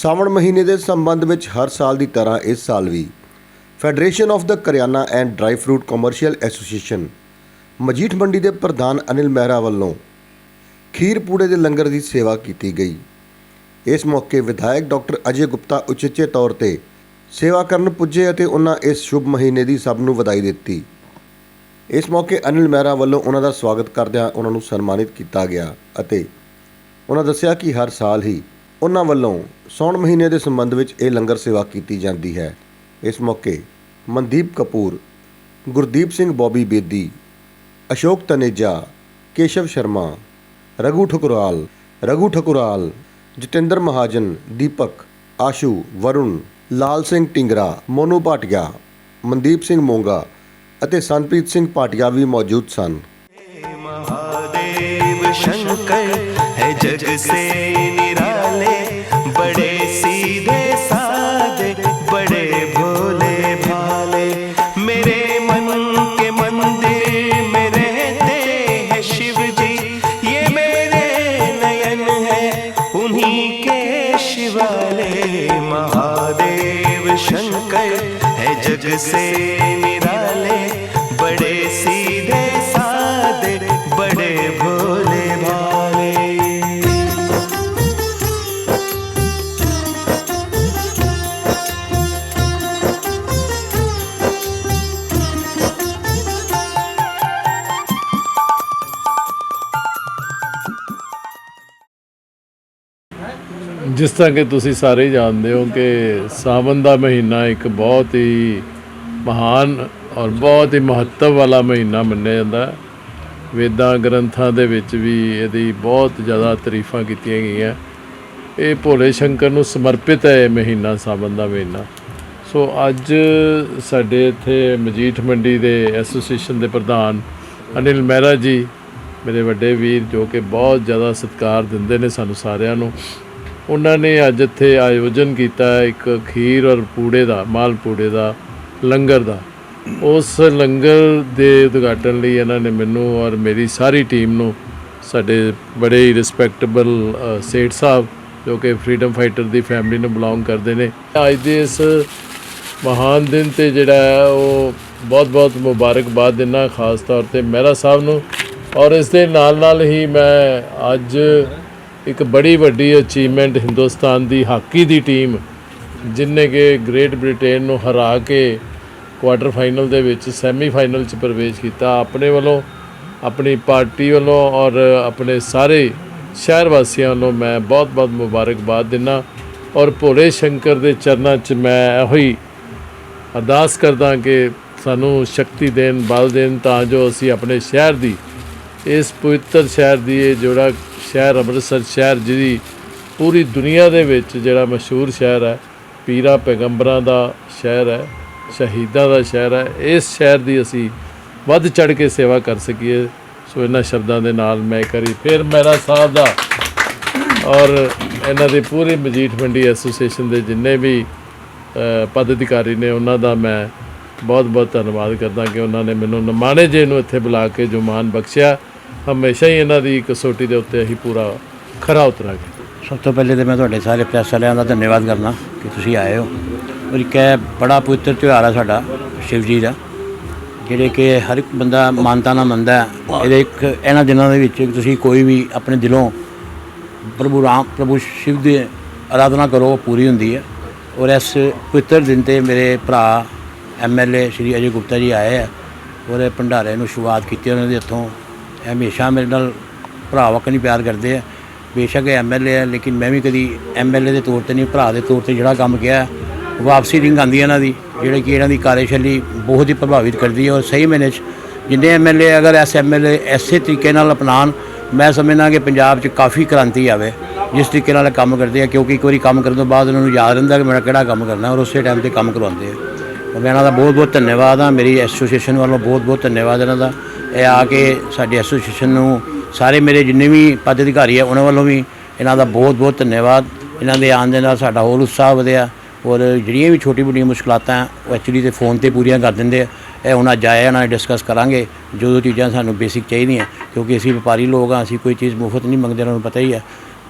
ਸਾਵਣ ਮਹੀਨੇ ਦੇ ਸੰਬੰਧ ਵਿੱਚ ਹਰ ਸਾਲ ਦੀ ਤਰ੍ਹਾਂ ਇਸ ਸਾਲ ਵੀ federation of the kiryana and dry fruit commercial association Majith Mandi ਦੇ ਪ੍ਰਧਾਨ ਅਨਿਲ ਮਹਿਰਾ ਵੱਲੋਂ ਖੀਰ ਪੂੜੇ ਦੇ ਲੰਗਰ ਦੀ ਸੇਵਾ ਕੀਤੀ ਗਈ। ਇਸ ਮੌਕੇ ਵਿਧਾਇਕ ਡਾਕਟਰ ਅਜੇ ਗੁਪਤਾ ਉਚੇਚੇ ਤੌਰ ਤੇ ਸੇਵਾ ਕਰਨ ਪੁੱਜੇ ਅਤੇ ਉਹਨਾਂ ਇਸ ਸ਼ੁਭ ਮਹੀਨੇ ਦੀ ਸਭ ਨੂੰ ਵਧਾਈ ਦਿੱਤੀ। ਇਸ ਮੌਕੇ ਅਨਿਲ ਮਹਿਰਾ ਵੱਲੋਂ ਉਹਨਾਂ ਦਾ ਸਵਾਗਤ ਕਰਦਿਆਂ ਉਹਨਾਂ ਨੂੰ ਸਨਮਾਨਿਤ ਕੀਤਾ ਗਿਆ ਅਤੇ ਉਹਨਾਂ ਦੱਸਿਆ ਕਿ ਹਰ ਸਾਲ ਹੀ ਉਹਨਾਂ ਵੱਲੋਂ ਸੌਣ ਮਹੀਨੇ ਦੇ ਸੰਬੰਧ ਵਿੱਚ ਇਹ ਲੰਗਰ ਸੇਵਾ ਕੀਤੀ ਜਾਂਦੀ ਹੈ। ਇਸ ਮੌਕੇ ਮਨਦੀਪ ਕਪੂਰ, ਗੁਰਦੀਪ ਸਿੰਘ ਬੋਬੀ ਬੇਦੀ, ਅਸ਼ੋਕ ਤਨੇਜਾ, ਕੇਸ਼ਵ ਸ਼ਰਮਾ, ਰਘੂ ਠਕੁਰਾਲ ਰਘੂ ਠਕੁਰਾਲ, ਜਤਿੰਦਰ ਮਹਾਜਨ, ਦੀਪਕ, ਆਸ਼ੂ, ਵਰੁਣ, ਲਾਲ ਸਿੰਘ ਟਿੰਗਰਾ ਮੋਨੂ ਪਾਟਿਆ ਮਨਦੀਪ ਸਿੰਘ ਮੋਂਗਾ ਅਤੇ ਸੰਪ੍ਰੀਤ ਸਿੰਘ ਪਾਟਿਆ ਵੀ ਮੌਜੂਦ ਸਨ। ਮਹਾਦੇਵ ਸ਼ੰਕਰ ਹੈ ਜਗ ਸੇ निराले बड़े सीधे साधे बड़े भोले भाले मेरे मन के मंदिर में रहते हैं शिव जी ये मेरे नयन है उन्हीं के शिवाले महादेव शंकर है जग से निराले ਜਿਸ ਤਰ੍ਹਾਂ ਕਿ ਤੁਸੀਂ ਸਾਰੇ ਹੀ ਜਾਣਦੇ ਹੋ ਕਿ ਸਾਵਨ ਦਾ ਮਹੀਨਾ ਇੱਕ ਬਹੁਤ ਹੀ ਮਹਾਨ ਔਰ ਬਹੁਤ ਹੀ ਮਹੱਤਵ ਵਾਲਾ ਮਹੀਨਾ ਮੰਨਿਆ ਜਾਂਦਾ ਹੈ। ਵੇਦਾਂ ਗ੍ਰੰਥਾਂ ਦੇ ਵਿੱਚ ਵੀ ਇਹਦੀ ਬਹੁਤ ਜ਼ਿਆਦਾ ਤਾਰੀਫਾਂ ਕੀਤੀਆਂ ਗਈਆਂ। ਇਹ ਭੋਲੇ ਸ਼ੰਕਰ ਨੂੰ ਸਮਰਪਿਤ ਹੈ ਇਹ ਮਹੀਨਾ ਸਾਵਨ ਦਾ ਮਹੀਨਾ। ਸੋ ਅੱਜ ਸਾਡੇ ਇੱਥੇ ਮਜੀਠ ਮੰਡੀ ਦੇ ਐਸੋਸੀਏਸ਼ਨ ਦੇ ਪ੍ਰਧਾਨ ਅਨਿਲ ਮਹਿਰਾ ਜੀ, ਮੇਰੇ ਵੱਡੇ ਵੀਰ, ਜੋ ਕਿ ਬਹੁਤ ਜ਼ਿਆਦਾ ਸਤਿਕਾਰ ਦਿੰਦੇ ਨੇ ਸਾਨੂੰ ਸਾਰਿਆਂ ਨੂੰ। ਉਹਨਾਂ ਨੇ ਅੱਜ ਇੱਥੇ ਆਯੋਜਨ ਕੀਤਾ ਇੱਕ ਖੀਰ ਔਰ ਪੂੜੇ ਦਾ, ਮਾਲ ਪੂੜੇ ਦਾ, ਲੰਗਰ ਦਾ। ਉਸ ਲੰਗਰ ਦੇ ਉਦਘਾਟਨ ਲਈ ਇਹਨਾਂ ਨੇ ਮੈਨੂੰ ਔਰ ਮੇਰੀ ਸਾਰੀ ਟੀਮ ਨੂੰ, ਸਾਡੇ ਬੜੇ ਹੀ ਰਿਸਪੈਕਟੇਬਲ ਸੇਠ ਸਾਹਿਬ, ਜੋ ਕਿ ਫਰੀडम ਫਾਈਟਰ ਦੀ ਫੈਮਿਲੀ ਨੂੰ ਬਿਲੋਂਗ ਕਰਦੇ ਨੇ। ਅੱਜ ਦੇ ਇਸ ਮਹਾਨ ਦਿਨ ਤੇ ਜਿਹੜਾ ਹੈ, ਉਹ ਬਹੁਤ ਬਹੁਤ ਮੁਬਾਰਕਬਾਦ ਦਿੰਦਾ, ਖਾਸ ਤੌਰ ਤੇ ਮਹਿਰਾ ਸਾਹਿਬ ਨੂੰ। ਔਰ ਇਸ ਦੇ ਨਾਲ ਨਾਲ ਹੀ ਮੈਂ ਅੱਜ ਇੱਕ ਬੜੀ ਵੱਡੀ ਅਚੀਵਮੈਂਟ ਹਿੰਦੁਸਤਾਨ ਦੀ ਹਾਕੀ ਦੀ ਟੀਮ ਜਿਨਨੇ ਕਿ ਗ੍ਰੇਟ ਬ੍ਰਿਟੇਨ ਨੂੰ ਹਰਾ ਕੇ ਕੁਆਟਰ ਫਾਈਨਲ ਦੇ ਵਿੱਚ ਸੈਮੀ ਫਾਈਨਲ 'ਚ ਪ੍ਰਵੇਸ਼ ਕੀਤਾ, ਆਪਣੇ ਵੱਲੋਂ, ਆਪਣੀ ਪਾਰਟੀ ਵੱਲੋਂ ਔਰ ਆਪਣੇ ਸਾਰੇ ਸ਼ਹਿਰ ਵਾਸੀਆਂ ਵੱਲੋਂ ਮੈਂ ਬਹੁਤ-ਬਹੁਤ ਮੁਬਾਰਕਬਾਦ ਦਿੰਦਾ ਔਰ ਭੋਲੇ ਸ਼ੰਕਰ ਦੇ ਚਰਨਾਂ 'ਚ ਮੈਂ ਇਹੋ ਹੀ ਅਰਦਾਸ ਕਰਦਾ ਕਿ ਸਾਨੂੰ ਸ਼ਕਤੀ ਦੇਣ, ਬਲ ਦੇਣ ਤਾਂ ਜੋ ਅਸੀਂ ਆਪਣੇ ਸ਼ਹਿਰ ਦੀ, ਇਸ ਪਵਿੱਤਰ ਸ਼ਹਿਰ ਦੀ ਇਹ ਜਿਹੜਾ ਸ਼ਹਿਰ, ਅੰਮ੍ਰਿਤਸਰ ਸ਼ਹਿਰ, ਜਿਹਦੀ ਪੂਰੀ ਦੁਨੀਆ ਦੇ ਵਿੱਚ ਜਿਹੜਾ ਮਸ਼ਹੂਰ ਸ਼ਹਿਰ ਹੈ, ਪੀਰਾ ਪੈਗੰਬਰਾਂ ਦਾ ਸ਼ਹਿਰ ਹੈ, ਸ਼ਹੀਦਾਂ ਦਾ ਸ਼ਹਿਰ ਹੈ, ਇਸ ਸ਼ਹਿਰ ਦੀ ਅਸੀਂ ਵੱਧ ਚੜ ਕੇ ਸੇਵਾ ਕਰ ਸਕੀਏ। ਸੋ ਇਹਨਾਂ ਸ਼ਬਦਾਂ ਦੇ ਨਾਲ ਮੈਂ ਕਰੀ, ਫਿਰ ਮੇਰਾ ਸਾਹਿਬ ਦਾ ਔਰ ਇਹਨਾਂ ਦੇ ਪੂਰੇ ਮਜੀਠ ਮੰਡੀ ਐਸੋਸੀਏਸ਼ਨ ਦੇ ਜਿੰਨੇ ਵੀ ਪਦ ਅਧਿਕਾਰੀ ਨੇ, ਉਹਨਾਂ ਦਾ ਮੈਂ ਬਹੁਤ ਬਹੁਤ ਧੰਨਵਾਦ ਕਰਦਾ ਕਿ ਉਹਨਾਂ ਨੇ ਮੈਨੂੰ ਨਮਾਣੇ ਜੇ ਨੂੰ ਇੱਥੇ ਬੁਲਾ ਕੇ ਜੋ ਮਾਨ ਬਖਸ਼ਿਆ। ਹਮੇਸ਼ਾ ਹੀ ਇਹਨਾਂ ਦੀ ਕਸੋਟੀ ਦੇ ਉੱਤੇ ਅਸੀਂ ਪੂਰਾ ਖਰਾ ਉਤਰਾਂਗੇ। ਸਭ ਤੋਂ ਪਹਿਲੇ ਤਾਂ ਮੈਂ ਤੁਹਾਡੇ ਸਾਰੇ ਪ੍ਰੈਸ ਵਾਲਿਆਂ ਦਾ ਧੰਨਵਾਦ ਕਰਨਾ ਕਿ ਤੁਸੀਂ ਆਏ ਹੋ। ਔਰ ਇੱਕ ਇਹ ਬੜਾ ਪਵਿੱਤਰ ਤਿਉਹਾਰ ਹੈ ਸਾਡਾ, ਸ਼ਿਵ ਜੀ ਦਾ, ਜਿਹੜੇ ਕਿ ਹਰ ਇੱਕ ਬੰਦਾ ਮਾਨਤਾ ਨਾਲ ਮੰਨਦਾ ਹੈ। ਇਹਦੇ ਇੱਕ ਇਹਨਾਂ ਦਿਨਾਂ ਦੇ ਵਿੱਚ ਤੁਸੀਂ ਕੋਈ ਵੀ ਆਪਣੇ ਦਿਲੋਂ ਪ੍ਰਭੂ ਰਾਮ, ਪ੍ਰਭੂ ਸ਼ਿਵ ਦੀ ਆਰਾਧਨਾ ਕਰੋ, ਉਹ ਪੂਰੀ ਹੁੰਦੀ ਹੈ। ਔਰ ਇਸ ਪਵਿੱਤਰ ਦਿਨ ਤੇ ਮੇਰੇ ਭਰਾ ਐਮਐਲਏ ਸ਼੍ਰੀ ਅਜੇ ਗੁਪਤਾ ਜੀ ਆਏ ਹੈ ਔਰ ਇਹ ਭੰਡਾਰੇ ਨੂੰ ਸ਼ੁਰੂਆਤ ਕੀਤੀ ਉਹਨਾਂ ਦੇ ਹੱਥੋਂ ਹਮੇਸ਼ਾ ਮੇਰੇ ਨਾਲ ਭਰਾ ਵਕਨ ਹੀ ਪਿਆਰ ਕਰਦੇ ਆ। ਬੇਸ਼ੱਕ ਇਹ ਐਮਐਲਏ ਹੈ ਲੇਕਿਨ ਮੈਂ ਵੀ ਕਦੀ ਐਮਐਲਏ ਦੇ ਤੌਰ ਤੇ ਨਹੀਂ, ਭਰਾ ਦੇ ਤੌਰ ਤੇ ਜਿਹੜਾ ਕੰਮ ਕੀਤਾ ਵਾਪਸੀ ਰਿੰਗ ਆਉਂਦੀ ਹੈ ਇਹਨਾਂ ਦੀ, ਜਿਹੜੇ ਕਿ ਇਹਨਾਂ ਦੀ ਕਾਰਜਸ਼ੈਲੀ ਬਹੁਤ ਹੀ ਪ੍ਰਭਾਵਿਤ ਕਰਦੀ ਹੈ ਔਰ ਸਹੀ ਮੈਨੇ ਚ ਜਿੰਨੇ ਐਮਐਲਏ ਅਗਰ ਐਸ ਐਮਐਲਏ ਐਸੇ ਤਰੀਕੇ ਨਾਲ ਅਪਣਾਉਣ, ਮੈਂ ਸਮਝਣਾ ਕਿ ਪੰਜਾਬ 'ਚ ਕਾਫੀ ਕ੍ਰਾਂਤੀ ਆਵੇ, ਜਿਸ ਤਰੀਕੇ ਨਾਲ ਕੰਮ ਕਰਦੇ ਆ, ਕਿਉਂਕਿ ਇੱਕ ਵਾਰੀ ਕੰਮ ਕਰਨ ਤੋਂ ਬਾਅਦ ਉਹਨਾਂ ਨੂੰ ਯਾਦ ਰਹਿੰਦਾ ਕਿ ਮੇਰਾ ਕਿਹੜਾ ਕੰਮ ਕਰਨਾ, ਔਰ ਉਸੇ ਟਾਈਮ ਤੇ ਕੰਮ ਕਰਵਾਉਂਦੇ ਆ। ਔਰ ਮੈਂ ਇਹਨਾਂ ਦਾ ਬਹੁਤ ਬਹੁਤ ਧੰਨਵਾਦ ਆ, ਮੇਰੀ ਐਸੋਸੀਏਸ਼ਨ ਵੱਲੋਂ ਬਹੁਤ ਬਹੁਤ ਧੰਨਵਾਦ ਇਹਨਾਂ ਦਾ। ਇਹ ਆ ਕੇ ਸਾਡੇ ਐਸੋਸੀਏਸ਼ਨ ਨੂੰ ਸਾਰੇ ਮੇਰੇ ਜਿੰਨੇ ਵੀ ਪਦ ਅਧਿਕਾਰੀ ਆ ਉਹਨਾਂ ਵੱਲੋਂ ਵੀ ਇਹਨਾਂ ਦਾ ਬਹੁਤ ਬਹੁਤ ਧੰਨਵਾਦ। ਇਹਨਾਂ ਦੇ ਆਉਣ ਦੇ ਨਾਲ ਸਾਡਾ ਹੋਰ ਉਤਸ਼ਾਹ ਵਧਿਆ ਔਰ ਜਿਹੜੀਆਂ ਵੀ ਛੋਟੀ ਮੋਟੀਆਂ ਮੁਸ਼ਕਲਾਤਾਂ ਉਹ ਐਕਚੁਅਲੀ ਤੇ ਫੋਨ ਤੇ ਪੂਰੀਆਂ ਕਰ ਦਿੰਦੇ ਆ। ਇਹ ਹੁਣ ਅੱਜ ਆਇਆ ਆ, ਨਾਲ ਡਿਸਕਸ ਕਰਾਂਗੇ ਜੋ ਜੋ ਚੀਜ਼ਾਂ ਸਾਨੂੰ ਬੇਸਿਕ ਚਾਹੀਦੀਆਂ ਕਿਉਂਕਿ ਅਸੀਂ ਵਪਾਰੀ ਲੋਕ ਆ ਅਸੀਂ ਕੋਈ ਚੀਜ਼ ਮੁਫਤ ਨਹੀਂ ਮੰਗਦੇ ਉਹਨਾਂ ਨੂੰ ਪਤਾ ਹੀ ਹੈ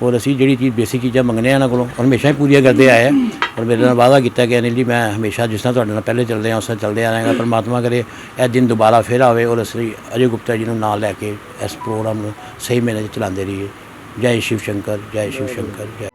ਔਰ ਅਸੀਂ ਜਿਹੜੀ ਚੀਜ਼ ਬੇਸਿਕ ਚੀਜ਼ਾਂ ਮੰਗਨੇ ਆ ਇਹਨਾਂ ਕੋਲੋਂ, ਔਰ ਹਮੇਸ਼ਾ ਹੀ ਪੂਰੀਆਂ ਕਰਦੇ ਆਏ ਆ। ਔਰ ਮੇਰੇ ਨਾਲ ਵਾਅਦਾ ਕੀਤਾ ਗਿਆ ਅਨਿਲ ਜੀ, ਮੈਂ ਹਮੇਸ਼ਾ ਜਿਸ ਤਰ੍ਹਾਂ ਤੁਹਾਡੇ ਨਾਲ ਪਹਿਲੇ ਚੱਲਦੇ ਆ ਉਸ ਤਰ੍ਹਾਂ ਚੱਲਦੇ ਆ ਰਹਾਂਗਾ। ਪਰਮਾਤਮਾ ਕਰੇ ਇਹ ਦਿਨ ਦੁਬਾਰਾ ਫਿਰ ਆਵੇ ਔਰ ਅਸੀਂ ਅਜੇ ਗੁਪਤਾ ਜੀ ਨੂੰ ਨਾਲ ਲੈ ਕੇ ਇਸ ਪ੍ਰੋਗਰਾਮ ਨੂੰ ਸਹੀ ਮੈਨੇ ਚਲਾਉਂਦੇ ਰਹੀਏ। ਜੈ ਸ਼ਿਵ ਸ਼ੰਕਰ, ਜੈ ਸ਼ਿਵ ਸ਼ੰਕਰ, ਜੈ